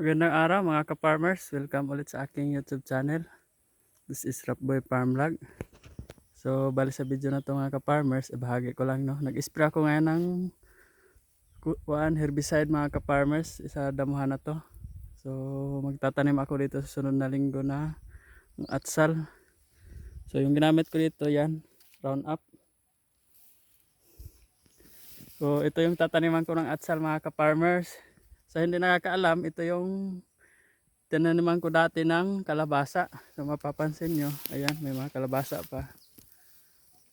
Magandang araw mga ka-farmers. Welcome ulit sa aking YouTube channel. This is Rapboy Farm Vlog. So, bali sa video na to mga ka-farmers, ibahagi ko lang no. Nag-spray ako ngayon ng ku- kuan herbicide mga ka-farmers sa damuhan na to. So, magtatanim ako dito sa sunod na linggo na ng atsal. So, yung ginamit ko dito yan, Roundup. So, ito yung tataniman ko ng atsal mga ka-farmers. Sa hindi nakakaalam, ito yung tinaniman ko dati ng kalabasa. So mapapansin nyo, ayan, may mga kalabasa pa.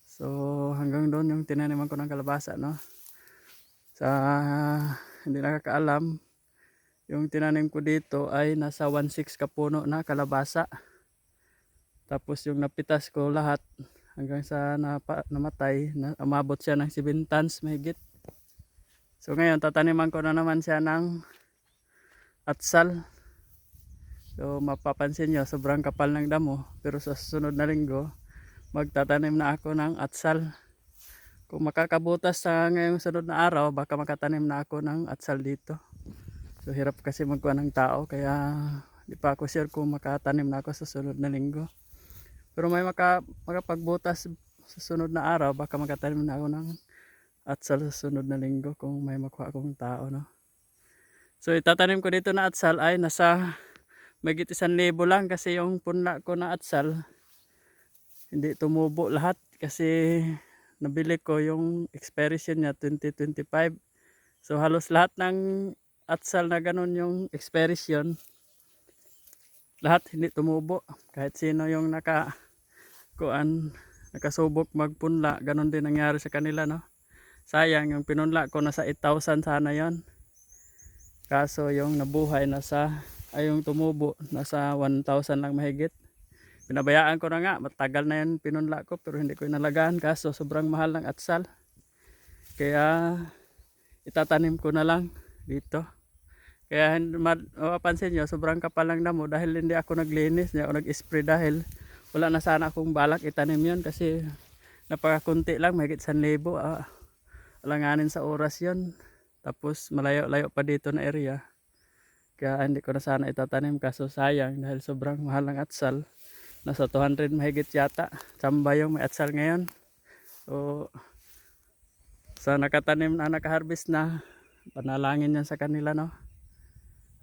So hanggang doon yung tinaniman ko ng kalabasa, no? Sa hindi nakakaalam, yung tinanim ko dito ay nasa 1.6 kapuno na kalabasa. Tapos yung napitas ko lahat hanggang sa napa, namatay, na, umabot siya ng 7 tons mahigit. So ngayon tataniman ko na naman siya ng atsal. So mapapansin nyo sobrang kapal ng damo pero sa susunod na linggo magtatanim na ako ng atsal. Kung makakabutas sa ngayong sunod na araw baka makatanim na ako ng atsal dito. So hirap kasi magkuha ng tao kaya di pa ako sure kung makatanim na ako sa sunod na linggo. Pero may maka, makapagbutas sa sunod na araw baka makatanim na ako ng atsal sa sunod na linggo kung may makuha akong tao no. So itatanim ko dito na atsal ay nasa magit isang libo lang kasi yung punla ko na atsal hindi tumubo lahat kasi nabili ko yung expiration niya 2025. So halos lahat ng atsal na ganun yung expiration lahat hindi tumubo kahit sino yung naka kuan nakasubok magpunla ganun din nangyari sa kanila no sayang yung pinunla ko nasa 8,000 sana yon kaso yung nabuhay nasa ay yung tumubo nasa 1,000 lang mahigit. Pinabayaan ko na nga matagal na yun pinunla ko pero hindi ko inalagaan. Kaso sobrang mahal ng atsal. Kaya itatanim ko na lang dito. Kaya mapapansin nyo sobrang kapal ng damo dahil hindi ako naglinis hindi ako nag-spray dahil wala na sana akong balak itanim yun kasi napakakunti lang mahigit 1,000 ah, alanganin sa oras yon tapos malayo-layo pa dito na area. Kaya hindi ko na sana itatanim. Kaso sayang dahil sobrang mahal ng atsal. Nasa 200 mahigit yata. Tsamba yung may atsal ngayon. So sa nakatanim na nakaharvest na panalangin yan sa kanila no?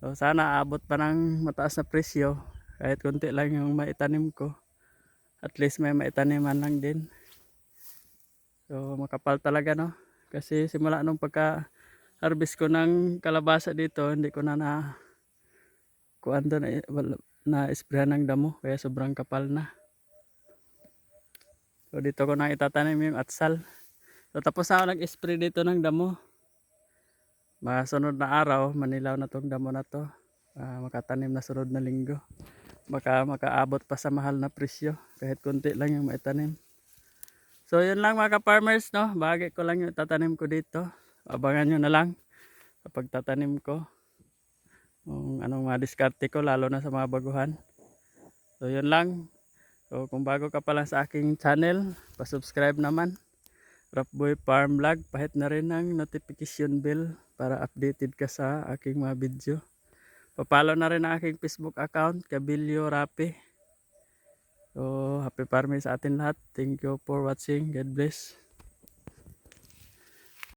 So sana aabot pa ng mataas na presyo. Kahit konti lang yung maitanim ko. At least may maitaniman lang din. So makapal talaga no kasi simula nung pagka harvest ko ng kalabasa dito hindi ko na na kuan na, wala- na sprayan ng damo. Kaya sobrang kapal na. So dito ko na itatanim yung atsal. So tapos na ako nag-spray dito ng damo. Masunod na araw manilaw na tong damo na to. Ah, makatanim na sunod na linggo. Baka makaabot pa sa mahal na presyo. Kahit konti lang yung maitanim so yun lang mga ka-farmers no? Bagay ko lang yung tatanim ko dito. Abangan nyo na lang sa pagtatanim ko. Kung anong madiskarte ko lalo na sa mga baguhan. So yun lang. So kung bago ka pa lang sa aking channel pasubscribe naman. Rapboy Farm Vlog. Pahit na rin ang notification bell para updated ka sa aking mga video. Papalo na rin ang aking Facebook account Kabilio Rapi so happy farming sa atin lahat. Thank you for watching. God bless